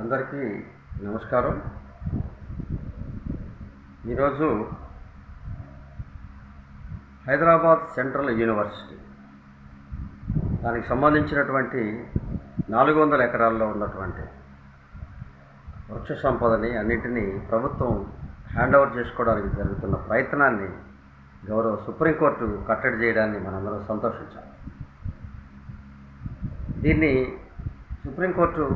అందరికీ నమస్కారం. ఈరోజు హైదరాబాద్ సెంట్రల్ యూనివర్సిటీ దానికి సంబంధించినటువంటి నాలుగు వందల ఎకరాల్లో ఉన్నటువంటి వృక్ష సంపదని అన్నింటినీ ప్రభుత్వం హ్యాండ్ ఓవర్ చేసుకోవడానికి జరుగుతున్న ప్రయత్నాన్ని గౌరవ సుప్రీంకోర్టు కట్టడి చేయడాన్ని మనందరం సంతోషించాలి. దీన్ని సుప్రీంకోర్టు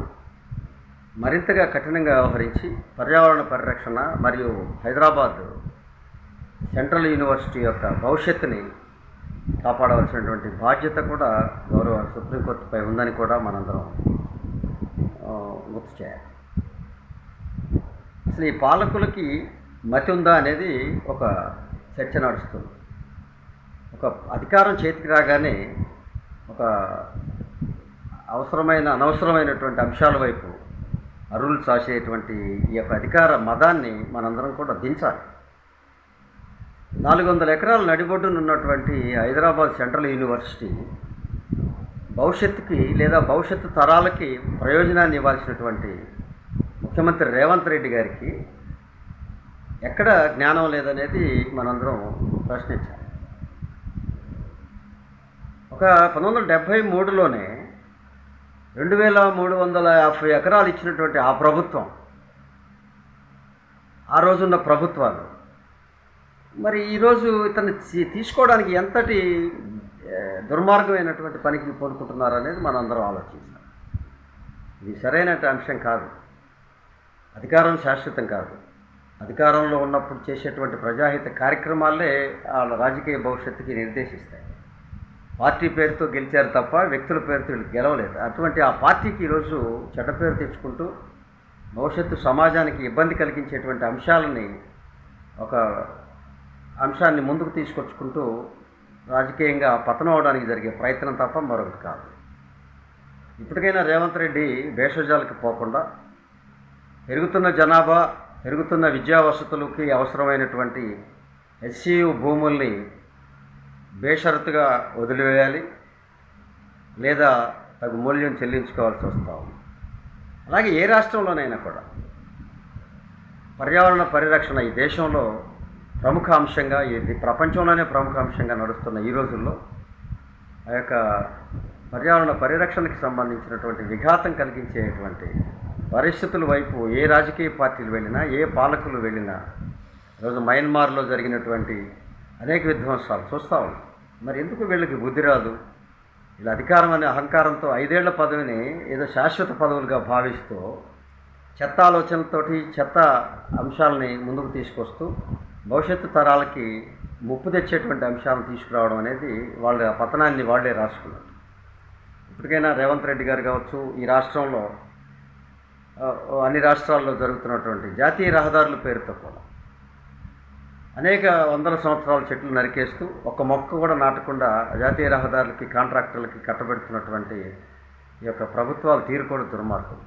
మరింతగా కఠినంగా వ్యవహరించి పర్యావరణ పరిరక్షణ మరియు హైదరాబాద్ సెంట్రల్ యూనివర్సిటీ యొక్క భవిష్యత్తుని కాపాడవలసినటువంటి బాధ్యత కూడా గౌరవ సుప్రీంకోర్టుపై ఉందని కూడా మనందరం గుర్తు చేయాలి. అసలు ఈ పాలకులకి మతి ఉందా అనేది ఒక చర్చ నడుస్తుంది. ఒక అధికారం చేతికి రాగానే ఒక అవసరమైన అనవసరమైనటువంటి అంశాల వైపు అరువులు చాసేటువంటి ఈ యొక్క అధికార మదాన్ని మనందరం కూడా దించాలి. నాలుగు వందల ఎకరాల నడిబొడ్డున ఉన్నటువంటి హైదరాబాద్ సెంట్రల్ యూనివర్సిటీ భవిష్యత్తుకి లేదా భవిష్యత్తు తరాలకి ప్రయోజనాన్ని ఇవ్వాల్సినటువంటి ముఖ్యమంత్రి రేవంత్ రెడ్డి గారికి ఎక్కడ జ్ఞానం లేదనేది మనందరం ప్రశ్నించాలి. ఒక పంతొమ్మిది వందల డెబ్భై మూడులోనే రెండు వేల మూడు వందల యాభై ఎకరాలు ఇచ్చినటువంటి ఆ ప్రభుత్వం ఆ రోజున్న ప్రభుత్వాలు మరి ఈరోజు ఇతన్ని తీసుకోవడానికి ఎంతటి దుర్మార్గమైనటువంటి పనికి పూనుకుంటున్నారు అనేది మనందరం ఆలోచించాలి ఇది సరైన అంశం కాదు. అధికారం శాశ్వతం కాదు. అధికారంలో ఉన్నప్పుడు చేసేటువంటి ప్రజాహిత కార్యక్రమాలే వాళ్ళ రాజకీయ భవిష్యత్తుకి నిర్దేశిస్తాయి. పార్టీ పేరుతో గెలిచారు తప్ప వ్యక్తుల పేరుతో వీళ్ళు గెలవలేదు. అటువంటి ఆ పార్టీకి ఈరోజు చెడ్డ పేరు తెచ్చుకుంటూ భవిష్యత్తు సమాజానికి ఇబ్బంది కలిగించేటువంటి అంశాలని ఒక అంశాన్ని ముందుకు తీసుకొచ్చుకుంటూ రాజకీయంగా పతనం అవడానికి జరిగే ప్రయత్నం తప్ప మరొకటి కాదు. ఇప్పటికైనా రేవంత్ రెడ్డి భేషజాలకు పోకుండా పెరుగుతున్న జనాభా పెరుగుతున్న విద్యా వసతులకి అవసరమైనటువంటి ఎస్సీయు భూముల్ని బేషరతుగా వదిలివేయాలి లేదా తగు మూల్యం చెల్లించుకోవాల్సి వస్తూ ఉంది. అలాగే ఏ రాష్ట్రంలోనైనా కూడా పర్యావరణ పరిరక్షణ ఈ దేశంలో ప్రముఖ అంశంగా ఇది ప్రపంచంలోనే ప్రముఖ అంశంగా నడుస్తున్న ఈ రోజుల్లో ఆ యొక్క పర్యావరణ పరిరక్షణకి సంబంధించినటువంటి విఘాతం కలిగించేటువంటి పరిస్థితుల వైపు ఏ రాజకీయ పార్టీలు వెళ్ళినా ఏ పాలకులు వెళ్ళినా ఈరోజు మయన్మార్లో జరిగినటువంటి అనేక విధ్వంసాలు చూస్తూ ఉన్నాం. మరి ఎందుకు వీళ్ళకి బుద్ధి రాదు? వీళ్ళ అధికారం అనే అహంకారంతో ఐదేళ్ళ పదవిని ఏదో శాశ్వత పదవులుగా భావిస్తూ చెత్త ఆలోచనలతోటి చెత్త అంశాలని ముందుకు తీసుకొస్తూ భవిష్యత్తు తరాలకి ముప్పు తెచ్చేటువంటి అంశాలను తీసుకురావడం అనేది వాళ్ళ పతనాన్ని వాళ్ళే రాసుకున్నారు. ఇప్పటికైనా రేవంత్ రెడ్డి గారు కావచ్చు ఈ రాష్ట్రంలో అన్ని రాష్ట్రాల్లో జరుగుతున్నటువంటి జాతీయ రహదారుల పేరుతో కూడా అనేక వందల సంవత్సరాల చెట్లు నరికేస్తూ ఒక మొక్క కూడా నాటకుండా జాతీయ రహదారులకి కాంట్రాక్టర్లకి కట్టబెడుతున్నటువంటి ఈ యొక్క ప్రభుత్వాలు తీరు కూడా దుర్మార్గం.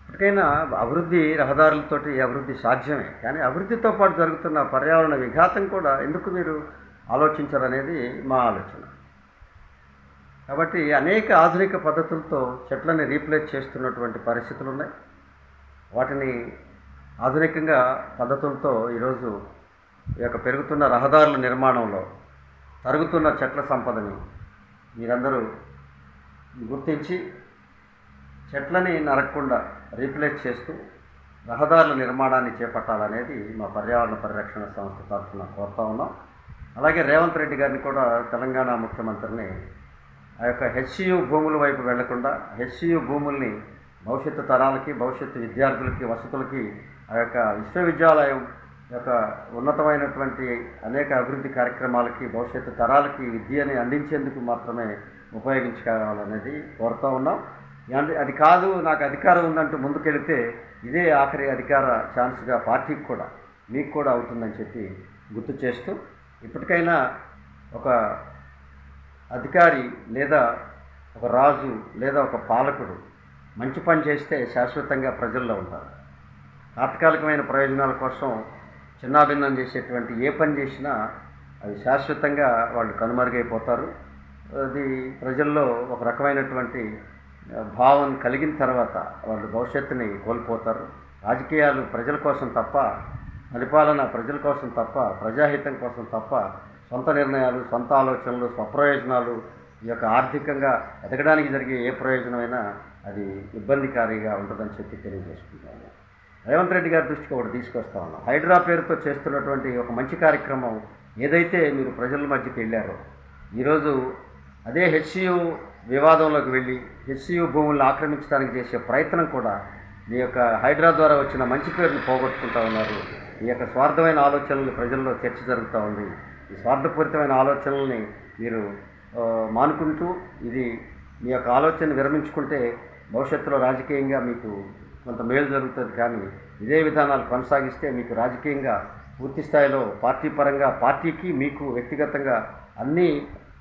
ఇప్పటికైనా అభివృద్ధి రహదారులతోటి అభివృద్ధి సాధ్యమే. కానీ అభివృద్ధితో పాటు జరుగుతున్న పర్యావరణ విఘాతం కూడా ఎందుకు మీరు ఆలోచించారనేది మా ఆలోచన. కాబట్టి అనేక ఆధునిక పద్ధతులతో చెట్లని రీప్లేస్ చేస్తున్నటువంటి పరిస్థితులు ఉన్నాయి వాటిని ఆధునికంగా పద్ధతులతో ఈరోజు ఈ యొక్క పెరుగుతున్న రహదారుల నిర్మాణంలో తరుగుతున్న చెట్ల సంపదని మీరందరూ గుర్తించి చెట్లని నరకకుండా రీప్లేస్ చేస్తూ రహదారుల నిర్మాణాన్ని చేపట్టాలనేది మా పర్యావరణ పరిరక్షణ సంస్థ తరఫున కోరుతా ఉన్నాం. అలాగే రేవంత్ రెడ్డి గారిని కూడా తెలంగాణ ముఖ్యమంత్రిని ఆ యొక్క హెచ్సియు భూముల వైపు వెళ్ళకుండా హెచ్సియు భూముల్ని భవిష్యత్తు తరాలకి భవిష్యత్తు విద్యార్థులకి వసతులకి ఆ యొక్క విశ్వవిద్యాలయం యొక్క ఉన్నతమైనటువంటి అనేక అభివృద్ధి కార్యక్రమాలకి భవిష్యత్తు తరాలకి విద్యని అందించేందుకు మాత్రమే ఉపయోగించుకోవాలనేది కోరుతూ ఉన్నాం. అంటే అది కాదు నాకు అధికారం ఉందంటూ ముందుకెళితే ఇదే ఆఖరి అధికార ఛాన్స్గా పార్టీకి కూడా మీకు కూడా అవుతుందని చెప్పి గుర్తు చేస్తూ ఇప్పటికైనా ఒక అధికారి లేదా ఒక రాజు లేదా ఒక పాలకుడు మంచి పని చేస్తే శాశ్వతంగా ప్రజల్లో ఉంటారు. తాత్కాలికమైన ప్రయోజనాల కోసం చిన్నాభిన్నం చేసేటువంటి ఏ పని చేసినా అది శాశ్వతంగా వాళ్ళు కనుమరుగైపోతారు. అది ప్రజల్లో ఒక రకమైనటువంటి భావం కలిగిన తర్వాత వాళ్ళు భవిష్యత్తుని కోల్పోతారు. రాజకీయాలు ప్రజల కోసం తప్ప పరిపాలన ప్రజల కోసం తప్ప ప్రజాహితం కోసం తప్ప సొంత నిర్ణయాలు సొంత ఆలోచనలు స్వప్రయోజనాలు ఈ యొక్క ఆర్థికంగా ఎదగడానికి జరిగే ఏ ప్రయోజనమైనా అది ఇబ్బందికారిగా ఉంటుందని చెప్పి తెలియజేసుకుంటాను రేవంత్ రెడ్డి గారి దృష్టికి ఒకటి తీసుకొస్తా ఉన్నాం. హైడ్రా పేరుతో చేస్తున్నటువంటి ఒక మంచి కార్యక్రమం ఏదైతే మీరు ప్రజల మధ్యకి వెళ్ళారో ఈరోజు అదే హెచ్సియు వివాదంలోకి వెళ్ళి హెచ్సియు భూములను ఆక్రమించడానికి చేసే ప్రయత్నం కూడా మీ యొక్క హైడ్రా ద్వారా వచ్చిన మంచి పేరును పోగొట్టుకుంటా ఉన్నారు. ఈ యొక్క స్వార్థమైన ఆలోచనలు ప్రజల్లో చర్చ జరుగుతూ ఉంది. ఈ స్వార్థపూరితమైన ఆలోచనల్ని మీరు మానుకుంటూ ఇది మీ యొక్క ఆలోచన విరమించుకుంటే భవిష్యత్తులో రాజకీయంగా మీకు కొంత మేలు జరుగుతుంది కానీ ఇదే విధానాలు కొనసాగిస్తే మీకు రాజకీయంగా పూర్తి స్థాయిలో పార్టీ పరంగా పార్టీకి మీకు వ్యక్తిగతంగా అన్ని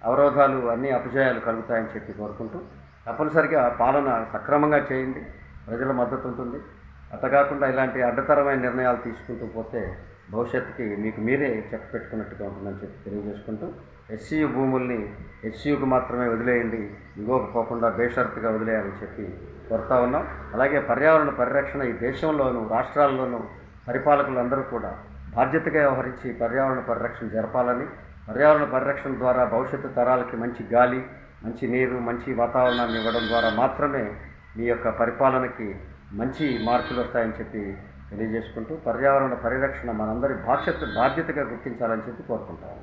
అవరోధాలు అన్ని అపజయాలు కలుగుతాయని చెప్పి కోరుకుంటూ తప్పనిసరిగా పాలన సక్రమంగా చేయండి ప్రజల మద్దతు ఉంటుంది. అంతకాకుండా ఇలాంటి అడ్డతరమైన నిర్ణయాలు తీసుకుంటూ పోతే భవిష్యత్తుకి మీకు మీరే చెక్ పెట్టుకున్నట్టుగా ఉంటుందని చెప్పి తెలియజేసుకుంటూ ఎస్సీయు భూముల్ని ఎస్సీయుకు మాత్రమే వదిలేయండి ఇగోకపోకుండా బేషరతుగా వదిలేయాలని చెప్పి కోరుతా ఉన్నాం. అలాగే పర్యావరణ పరిరక్షణ ఈ దేశంలోనూ రాష్ట్రాల్లోనూ పరిపాలకులందరూ కూడా బాధ్యతగా వ్యవహరించి పర్యావరణ పరిరక్షణ జరపాలని పర్యావరణ పరిరక్షణ ద్వారా భవిష్యత్తు తరాలకి మంచి గాలి మంచి నీరు మంచి వాతావరణాన్ని ఇవ్వడం ద్వారా మాత్రమే మీ యొక్క పరిపాలనకి మంచి మార్పులు వస్తాయని చెప్పి తెలియజేసుకుంటూ పర్యావరణ పరిరక్షణ మనందరి బాధ్యత బాధ్యతగా గుర్తించాలని చెప్పి కోరుకుంటాము